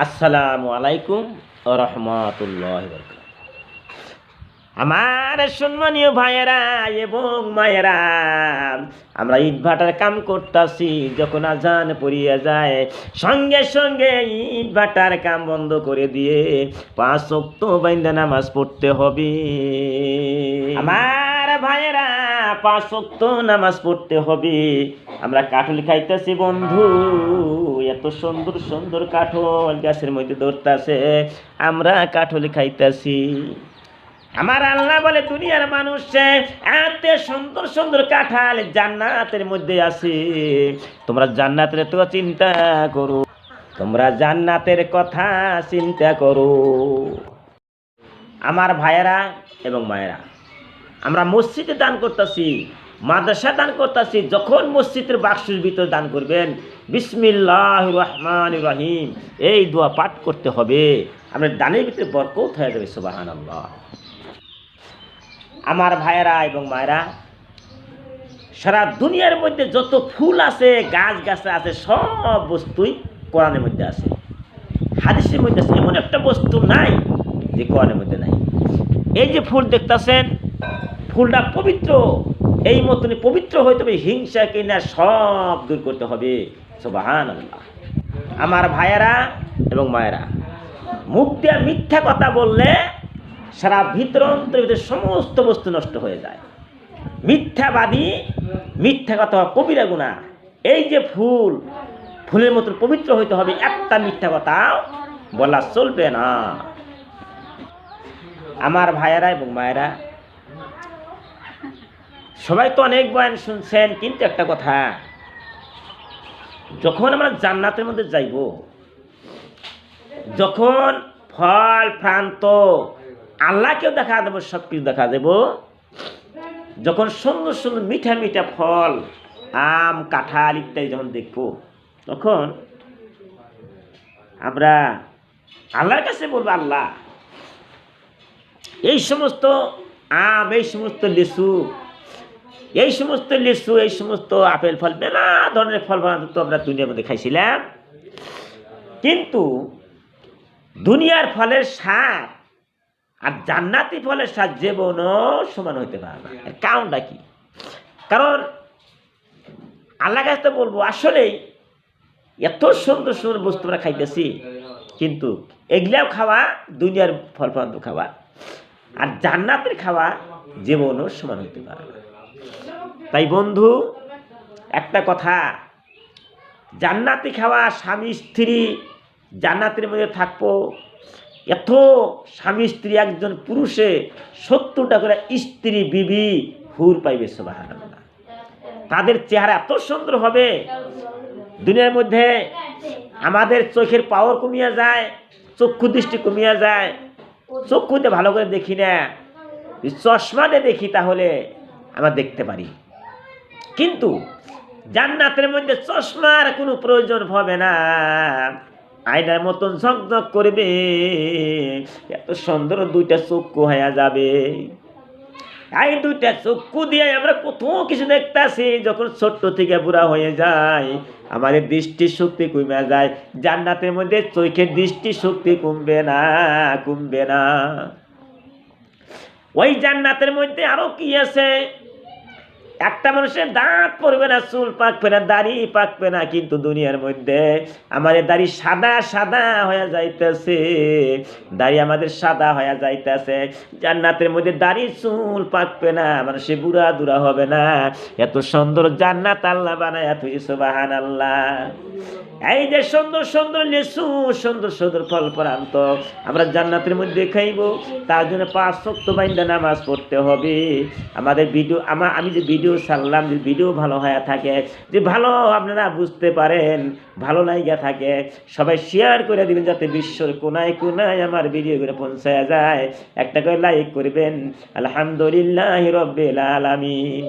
আসসালামু আলাইকুম রহমতুল্লাহ আমার সম্মানীয় ভাইয়েরা এবং মায়েরা, আমরা ইট ভাটার কাম করতেছি যখন আজান পড়িয়া যায়, সঙ্গে সঙ্গে ইট ভাটার কাম বন্ধ করে দিয়ে পাঁচ অক্ত বাইন্দা নামাজ পড়তে হবে। আমার ভাইয়েরা, পাঁচ অক্ত নামাজ পড়তে হবে। আমরা কাঠল খাইতেছি বন্ধু। এত সুন্দর সুন্দর কাঠল গাছের মধ্যে ধরতেছে, আমরা কাঠল খাইতেছি। আমার আল্লাহ বলে, দুনিয়ার মানুষ এত সুন্দর সুন্দর কাঁঠাল জান্নাতের মধ্যে আছে। তোমরা জান্নাতের তো চিন্তা করো, তোমরা জান্নাতের কথা চিন্তা করো। আমার ভাইয়েরা এবং মায়েরা, আমরা মসজিদে দান করতেছি। মাদ্রাসা দান করতেছি, যখন মসজিদের বাক্সের ভিতর দান করবেন বিসমিল্লাহ রহমান রহিম, এই দোয়া পাঠ করতে হবে। আপনার দানের ভিতরে বরকত হয়ে যাবে সুবাহান আমার ভাইয়েরা এবং মায়েরা, সারা দুনিয়ার মধ্যে যত ফুল আছে গাছ গাছ আছে, সব বস্তুই কোরআনের মধ্যে আছে। হাদিসের মধ্যে আছে, এমন একটা বস্তু নাই যে কোরআনের মধ্যে নাই। এই যে ফুল দেখতেছেন, ফুলটা পবিত্র। এই মতনই পবিত্র হইতে হবে হিংসা কিনা সব দূর করতে হবে। সুবাহান আমার ভাইয়েরা এবং মায়েরা, মুখ দিয়ে মিথ্যা কথা বললে সারা ভিতর অন্তরের ভিতরে সমস্ত বস্তু নষ্ট হয়ে যায়। মিথ্যাবাদী, মিথ্যা কথা কবিরা গুণা। এই যে ফুল, ফুলের মতন পবিত্র হইতে হবে, একটা মিথ্যা কথা বলা চলবে না। আমার ভাইয়েরা এবং মায়েরা সবাই তো অনেক বয়ান শুনছেন, কিন্তু একটা কথা, যখন আমরা জান্নাতের মধ্যে যাইব, যখন ফল, প্রান্ত, আল্লাহকেও দেখা দেবো সব কিছু দেখা দেব, যখন সুন্দর সুন্দর মিঠা মিঠা ফল, আম, কাঁঠাল ইত্যাদি যখন দেখব, তখন আমরা আল্লাহর কাছে বলব, আল্লাহ, এই সমস্ত আম, এই সমস্ত লিচু এই সমস্ত লিচু, এই সমস্ত আপেল ফল, নানা ধরনের ফল বানাতে তো আমরা দুনিয়ার মধ্যে খাইছিলাম। কিন্তু দুনিয়ার ফলের স্বাদ আর জান্নাতি ফলের স্বাদ জীবনও সমান হইতে পারে না। কারণটা কি? কারণ আল্লাহ কাছে বলব, আসলেই এত সুন্দর সুন্দর বস্তু আমরা খাইতেছি, কিন্তু এগুলাও খাওয়া, দুনিয়ার ফল খাওয়া আর জান্নাতের খাওয়া জীবনও সমান হইতে পারে না। তাই বন্ধু, একটা কথা। জান্নাতি খাওয়া স্বামী, স্ত্রী, জান্নাতের মধ্যে থাকব। এত স্বামী, স্ত্রী, একজন পুরুষে সত্তরটা করে স্ত্রী, বিবি, হুর পাইবে সোবাহান তাদের চেহারা এত সুন্দর হবে। দুনিয়ার মধ্যে আমাদের চোখের পাওয়ার কমিয়া যায়, চক্ষু দৃষ্টি কমিয়া যায়। চক্ষুতে ভালো করে দেখি না, চশমাতে দেখি তাহলে আমরা দেখতে পারি। কিন্তু জান্নাতের মধ্যে চশমার কোনো প্রয়োজন হবে না। আয়নার মতন ঝকঝক করবে, এত সুন্দর দুইটা চক্ষু হয়ে যাবে। এই দুইটা চক্ষু দিয়ে আমরা কত কিছু দেখতেছি, যখন ছোট্ট থেকে বুড়া হয়ে যায় আমাদের দৃষ্টি শক্তি কমে যায়। জান্নাতের মধ্যে চোখের দৃষ্টি শক্তি কমবে না কমবে না। ওই জান্নাতের মধ্যে আরও কি আছে? একটা মানুষের দাঁত পড়বে না, চুল পাকবে না, দাড়ি পাকবে না, কিন্তু দুনিয়ার মধ্যে আমাদের দাড়ি সাদা সাদা হয়ে যাইতেছে। দাড়ি আমাদের সাদা হয়ে যাইতেছে। জান্নাতের মধ্যে দাড়ি, চুল পাকবে না, মানুষের বুড়া দুরা হবে না। এত সুন্দর জান্নাত আল্লাহ বানায় এত সুবাহান আল্লাহ এই যে সুন্দর সুন্দর লেসু সুন্দর সুন্দর ফল পরান্ত আমরা জান্নাতের মধ্যে খাইব। তার জন্য পাঁচ শক্ত বাইন্দা নামাজ পড়তে হবে। আমাদের ভিডিও আমার আমি যে ভিডিও ছাড়লাম, যে ভিডিও ভালো হয়ে থাকে, যে ভালো আপনারা বুঝতে পারেন, ভালো লাইগা থাকে, সবাই শেয়ার করে দিবেন যাতে বিশ্বর কোনায় কোনায় আমার ভিডিও করে পৌঁছায় যায়। একটা করে লাইক করবেন। আলহামদুলিল্লাহ রব্বিল আলামিন।